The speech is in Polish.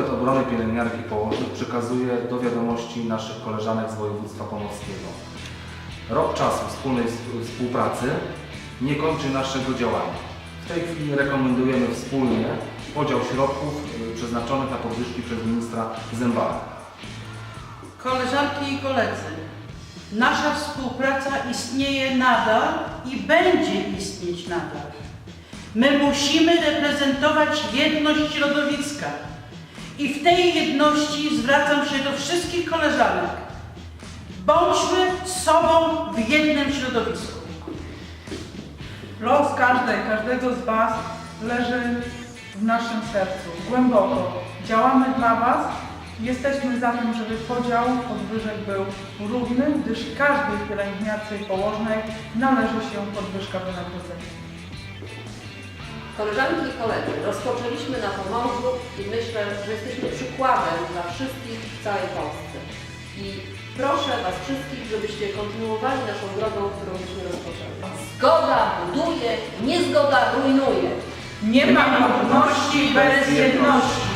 Komitet Obrony Pielęgniarek i Położnych przekazuje do wiadomości naszych koleżanek z województwa pomorskiego. Rok czasu wspólnej współpracy nie kończy naszego działania. W tej chwili rekomendujemy wspólnie podział środków y, przeznaczonych na podwyżki przez ministra Zembala. Koleżanki i koledzy, nasza współpraca istnieje nadal i będzie istnieć nadal. My musimy reprezentować jedność środowiska. I w tej jedności zwracam się do wszystkich koleżanek. Bądźmy sobą w jednym środowisku. Los każdej, każdego z Was leży w naszym sercu, głęboko. Działamy dla Was jesteśmy za tym, żeby podział podwyżek był równy, gdyż każdej pielęgniarce położnej należy się podwyżka wynagrodzenia. Koleżanki i koledzy, rozpoczęliśmy na Pomorzu i myślę, że jesteśmy przykładem dla wszystkich w całej Polsce. I proszę Was wszystkich, żebyście kontynuowali naszą drogą, którą myśmy rozpoczęli. Zgoda buduje, niezgoda rujnuje. Nie ma godności bez jedności.